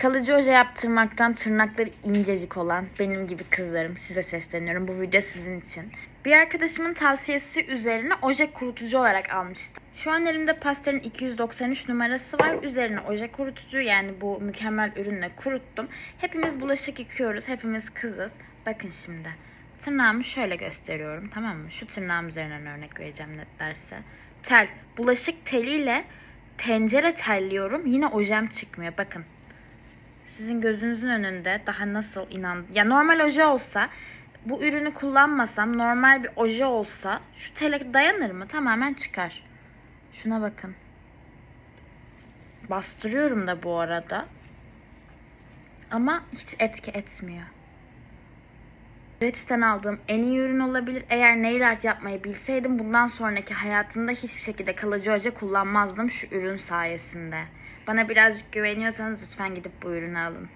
Kalıcı oje yaptırmaktan tırnakları incecik olan benim gibi kızlarım size sesleniyorum. Bu video sizin için. Bir arkadaşımın tavsiyesi üzerine oje kurutucu olarak almıştım. Şu an elimde pastelin 293 numarası var. Üzerine oje kurutucu yani bu mükemmel ürünle kuruttum. Hepimiz bulaşık yıkıyoruz. Hepimiz kızız. Bakın şimdi. Tırnağımı şöyle gösteriyorum tamam mı? Şu tırnağım üzerinden örnek vereceğim net derse. Tel. Bulaşık teliyle tencere telliyorum. Yine ojem çıkmıyor. Bakın sizin gözünüzün önünde daha nasıl inan ya normal oje olsa bu ürünü kullanmasam normal bir oje olsa şu tele dayanır mı? Tamamen çıkar. Şuna bakın. Bastırıyorum da bu arada. Ama hiç etki etmiyor. Gratis'ten aldığım en iyi ürün olabilir. Eğer nail art yapmayı bilseydim bundan sonraki hayatımda hiçbir şekilde kalıcı oje kullanmazdım şu ürün sayesinde. Bana birazcık güveniyorsanız lütfen gidip bu ürünü alın.